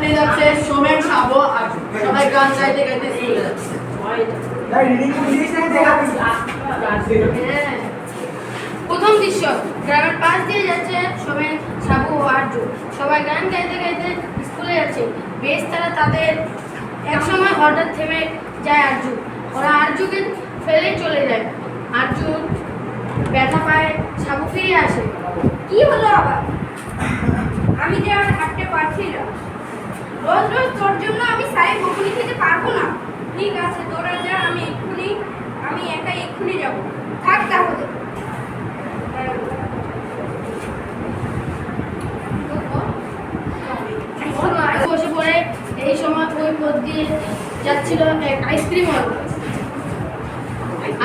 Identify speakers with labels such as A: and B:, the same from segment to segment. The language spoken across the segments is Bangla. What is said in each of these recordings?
A: দিয়ে যাচ্ছে সোমেন সাবো আর সবাই গান গাইতে গাইতে স্কুলে যাচ্ছে।
B: হ্যাঁ। প্রথম দৃশ্য গ্রামের পাশ দিয়ে যাচ্ছে সোমেন সাবু ও আরজু সবাই গান গাইতে গাইতে স্কুলে যাচ্ছে। বেশ তারা তাদের এক সময় হঠাৎ থেমে যায় আরজু। ওরা আরজুকে ফেলে চলে যায়। আরজু ব্যথা পায় সাবু ফিরে আসে।
C: কি হলো আবার? আমি যে আর হাঁটতে পারছি না। রোজ রোজ তোর জন্য আমি সাহেব বকুনি খেতে পারব না। ঠিক আছে, তোরা যা, আমি এক্ষুনি, আমি একাই এক্ষুনি যাব। থাক তাহলে।
B: বসে পড়ে, এই সময় ওই পথ দিয়ে যাচ্ছিল এক ice cream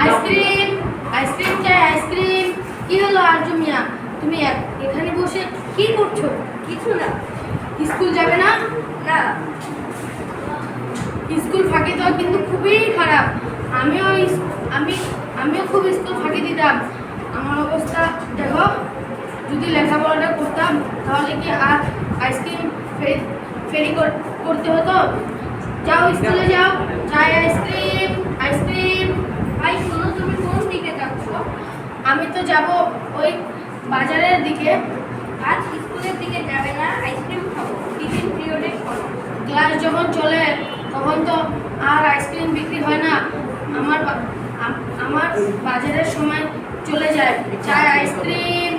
B: ice cream ice cream চাই, আইসক্রিম। কি হলো আরজু মিয়া তুমি এখানে বসে কি করছ?
C: কিছু না।
B: স্কুল যাবে না?
C: না।
B: স্কুল ফাঁকি দেওয়া কিন্তু খুবই খারাপ। আমিও আমি আমিও খুব স্কুল ফাঁকি দিতাম। আমার অবস্থা, দেখো, যদি লেখাপড়াটা করতাম, তাহলে কি আর আইসক্রিম ফেরি ফেরি কর- করতে হতো? যাও স্কুলে যাও। চাই আইসক্রিম আইসক্রিম
C: ভাই, শোনো তুমি কোন দিকে যাচ্ছ?
B: আমি তো যাব ওই বাজারের দিকে
C: আজ স্কুলের দিকে যাবে না আইসক্রিম খাব টিফিন পিরিয়ডে খাব
B: ক্লাস যখন চলে তখন তো আর আইসক্রিম বিক্রি হয় না। আমার আমার বাজারের সময় চলে যায়। চাই আইসক্রিম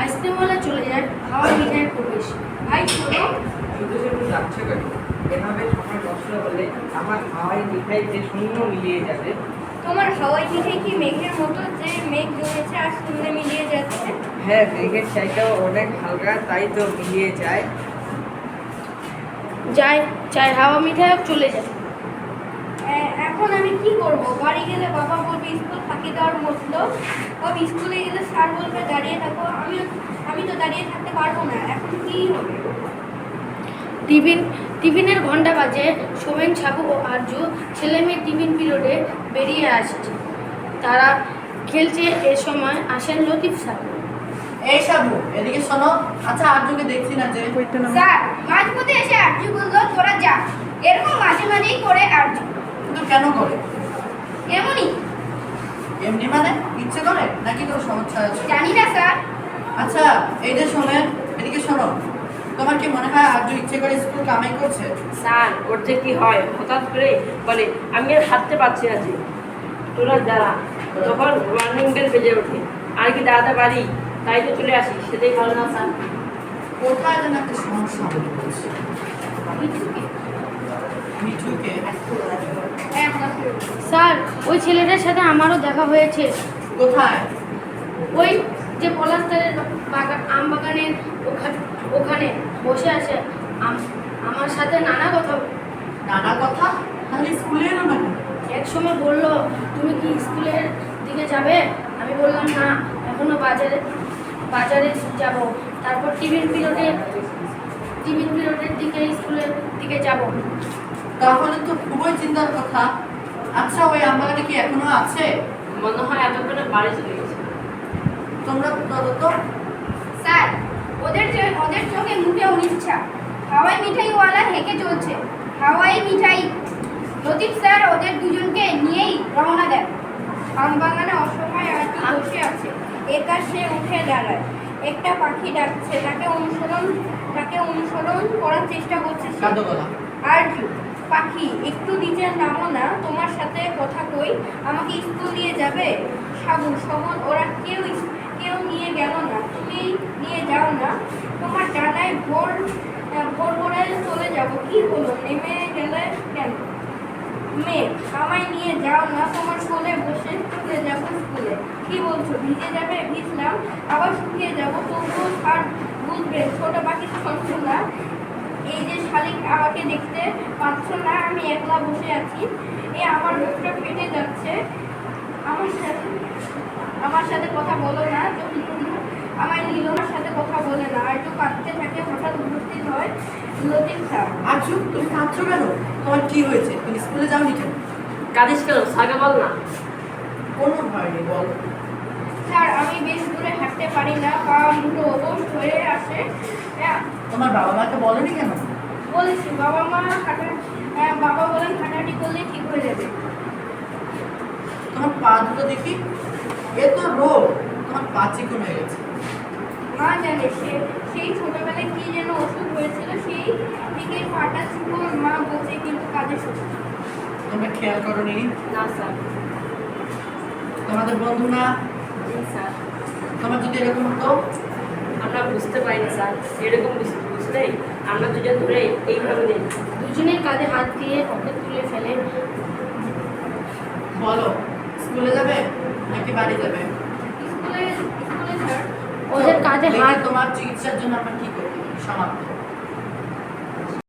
B: আইসক্রিম হলে চলে যায় খাওয়া মিঠাই খুব বেশি।
C: ভাই শোনো
D: শুধু শুধু যাচ্ছে কেন? এভাবে সময় নষ্ট হলে আমার হাওয়াই শূন্য মিলিয়ে যাবে।
C: তোমার হাওয়াই মিঠাই কি মেঘের মতো যে মেঘ জমেছে আর শূন্যে মিলিয়ে যাচ্ছে?
D: হ্যাঁ মেঘের চাইটাও অনেক হালকা তাই তো মিলিয়ে যায়।
B: যায় চাই হাওয়া মিঠাই চলে যায়
C: এ- এখন আমি কি করব? বাড়ি গেলে বাবা বলবে স্কুল ফাঁকি দেওয়ার মতলব। বা স্কুলে গেলে স্যার বলবে দাঁড়িয়ে থাকো। আমি আমি তো দাঁড়িয়ে থাকতে পারব না। এখন কি হবে?
B: টিফিন টিফিনের ঘণ্টা বাজে। সোমেন সাবু ও আরজু ছেলে মেয়ে টিফিন পিরিয়ডে বেরিয়ে আসছে। তারা খেলছে এ সময় আসেন লতিফ স্যার।
A: এই সাবু এদিকে শোনো। আচ্ছা আর্যকে দেখছি না যে।
C: স্যার মাঝপথে এসে আরজু বলল তোরা যা। এরকম মাঝে মাঝেই করে আরজু।
A: কিন্তু কেন করে?
C: এমনই।
A: এমনি মানে? ইচ্ছে করে? নাকি কোনো সমস্যা আছে?
C: জানি না স্যার।
A: আচ্ছা এই যে শোনেন এদিকে শোনো। তোমার কি মনে হয় আর্য ইচ্ছে করে স্কুল কামাই করছে?
E: স্যার ওর যে কি হয় হঠাৎ করে বলে আমি আর হাঁটতে পারছি না যে। তোরা যারা তখন ওয়ার্নিং বেল বেজে ওঠে। আর কি দাঁড়াতে পারি? তাই তো চলে আসি সেটাই ভালো না স্যার।
A: কোথায় যেন একটা সমস্যা বলছে। মিঠুকে?
C: হ্যাঁ
B: স্যার ওই ছেলেটার সাথে আমারও দেখা হয়েছে।
A: কোথায়?
B: ওই যে পলাশদারের বাগান আম বাগানের ওখানে ওখানে বসে আছে। আমার সাথে নানা কথা।
A: নানা কথা? তাহলে স্কুলে না
B: এক সময় বলল তুমি কি স্কুলের দিকে যাবে? আমি বললাম না এখনও বাজারে বাজারে যাব তারপর টিফিন পিরিয়ডে টিফিন পিরিয়ডের দিকে স্কুলের দিকে যাব।
A: তাহলে তো খুবই চিন্তার কথা। আচ্ছা ওই আমবাগানে কি এখনও আছে?
E: মনে হয় এতক্ষণে বাড়ি চলে গেছে।
A: তোমরা বলো তো।
C: স্যার ওদের ওদের চোখে মুখে অনিচ্ছা। হাওয়াই মিঠাইওয়ালা হেঁকে চলছে। হাওয়াই মিঠাই। লতিফ স্যার ওদের দুজনকে নিয়েই রওনা দেন। আমবাগানে অসময় আর কি বসে আছে। একা সে উঠে দাঁড়ায়। একটা পাখি ডাকছে তাকে অনুসরণ তাকে অনুসরণ করার চেষ্টা করছে আর পাখি একটু নিচে নামো না তোমার সাথে কথা কই আমাকে স্কুল নিয়ে যাবে? সাবু সমন ওরা কেউ কেউ নিয়ে গেল না তুমি নিয়ে যাও না। তোমার ডানায় ভোর ভোর ভোরে চলে যাব। কি হলো? নেমে গেলে কেন? মেয়ে আমায় নিয়ে যাও না, তোমার কোলে বসে চলে যাব স্কুলে। কি বলছো, ভিজে যাবে? ভিজলাম, আবার শুকিয়ে যাব। তবুও আর বুঝবে, ছোট পাখি শুনছ না। এই যে শালিক আমাকে দেখতে পাচ্ছ না, আমি একলা বসে আছি। এই আমার মুখটা ফেটে যাচ্ছে। আমার সাথে আমার সাথে কথা বলো না তুমি আমার নীলমার সাথে কথা বলে না। আর একটু কাঁদতে থাকে, হঠাৎ উপস্থিত হয়। লতিফ
A: তুমি কাঁদছো কেন? তোমার কি হয়েছে? তুমি স্কুলে যাওনি কেন?
E: কাঁদিস কেন? স্যারকে বল না।
A: কোনো ভয় নেই বল।
C: স্যার আমি বেশ দূরে হাঁটতে পারি না পা মুঠো অবশ হয়ে আসে হ্যাঁ,
A: তোমার বাবা মাকে বলনি কেন?
C: বলেছি বাবা মা হাঁটা হ্যাঁ, বাবা বলেন হাঁটাহাঁটি করলে ঠিক হয়ে যাবে।
A: তোমার পা দুটো দেখি? এ তো রোগ তোমার পা চিকন হয়ে গেছে।
C: মা জানে সে সেই ছোটবেলায় কি যেন অসুখ হয়েছিল সেই থেকে পাটা মা বলছে কিন্তু কাজে সুস্থ
A: তোমরা খেয়াল করনি?
E: না স্যার।
A: তোমাদের বন্ধু না?
E: জি স্যার।
A: তোমার যদি এরকম হতো?
E: আমরা বুঝতে পারিনি স্যার। এরকম বুঝ- বুঝলেই আমরা দুজন ধরে এইভাবে নেই।
B: দুজনের কাঁধে হাত দিয়ে ওকে তুলে ফেলে।
A: বলো স্কুলে যাবে নাকি বাড়ি যাবে?
C: স্কুলে স্কুলে স্যার।
B: ওদের কাঁধে হাত
A: তোমার চিকিৎসার জন্য আমরা কি পারি? সমাপ্ত।